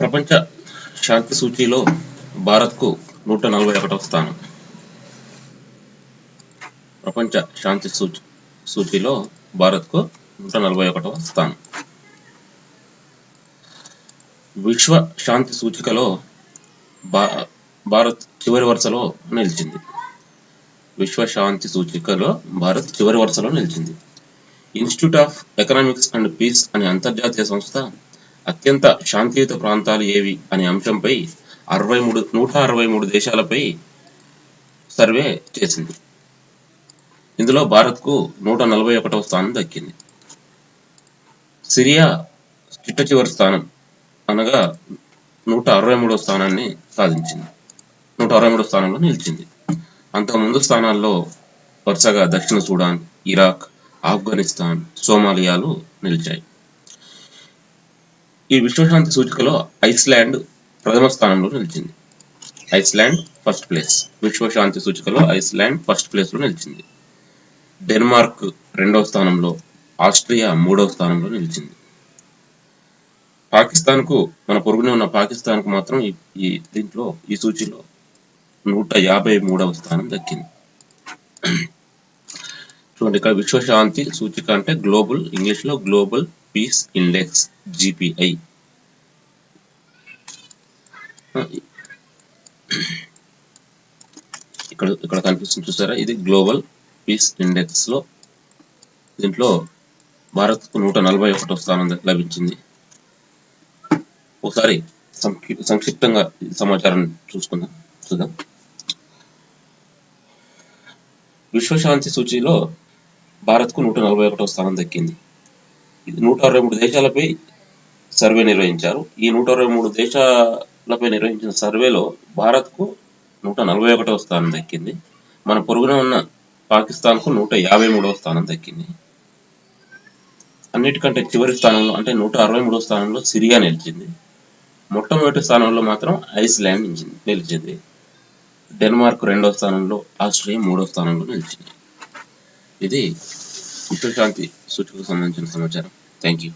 ప్రపంచ శాంతి సూచీలో భారత్కు నూట నలభై ఒకటవ స్థానం. ప్రపంచ శాంతి సూచి సూచీలో భారత్కు నూట నలభై ఒకటవ స్థానం. విశ్వ శాంతి సూచికలో భా భారత్ చివరి వరుసలో నిలిచింది. విశ్వ శాంతి సూచికలో భారత్ చివరి వరుసలో నిలిచింది. Institute of economics and peace అనే అంతర్జాతీయ సంస్థ అత్యంత శాంతియుత ప్రాంతాలు ఏవి అనే అంశంపై అరవై మూడు నూట అరవై మూడు దేశాలపై సర్వే చేసింది. ఇందులో భారత్కు నూట నలభై ఒకటవ స్థానం దక్కింది. సిరియా చిట్ట చివరి స్థానం అనగా నూట అరవై మూడవ స్థానాన్ని సాధించింది. నూట అరవై మూడవ స్థానంలో నిలిచింది. అంతకు ముందు స్థానాల్లో వరుసగా దక్షిణ సూడాన్ ఇరాక్ ఆఫ్ఘనిస్తాన్ సోమాలియాలు నిలిచాయి. ఈ విశ్వశాంతి సూచికలో ఐస్లాండ్ ప్రథమ స్థానంలో నిలిచింది. Iceland first place. విశ్వశాంతి సూచికలో ఐస్లాండ్ ఫస్ట్ ప్లేస్లో నిలిచింది. డెన్మార్క్ రెండవ స్థానంలో ఆస్ట్రియా మూడవ స్థానంలో నిలిచింది. పాకిస్తాన్కు మన పొరుగునే ఉన్న పాకిస్తాన్కు మాత్రం ఈ దీంట్లో ఈ సూచిలో నూట యాభై మూడవ స్థానం దక్కింది. చూడండి ఇక్కడ విశ్వశాంతి సూచిక అంటే గ్లోబల్ ఇంగ్లీష్లో గ్లోబల్ పీస్ ఇండెక్స్ జిపిఐ. ఇక్కడ ఇక్కడ కనిపిస్తుంది చూసారా? ఇది గ్లోబల్ పీస్ ఇండెక్స్లో దీంట్లో భారత్కు నూట నలభై ఒకటో స్థానం లభించింది. ఒకసారి సంక్షిప్తంగా సమాచారం చూసుకుందాం చూద్దాం. విశ్వశాంతి సూచీలో భారత్కు నూట నలభై ఒకటో స్థానం దక్కింది. ఇది నూట అరవై మూడు దేశాలపై సర్వే నిర్వహించారు. ఈ నూట అరవై మూడు దేశాలపై నిర్వహించిన సర్వేలో భారత్కు నూట నలభై ఒకటవ స్థానం దక్కింది. మన పొరుగున ఉన్న పాకిస్తాన్కు నూట యాభై మూడవ స్థానం దక్కింది. అన్నిటికంటే చివరి స్థానంలో అంటే నూట అరవై మూడవ స్థానంలో సిరియా నిలిచింది. మొట్టమొదటి స్థానంలో మాత్రం ఐస్లాండ్ నిలిచింది. డెన్మార్క్ రెండవ స్థానంలో ఆస్ట్రేలియా మూడవ స్థానంలో నిలిచింది. ఇది విశ్వశాంతి సూచికకు సంబంధించిన సమాచారం. Thank you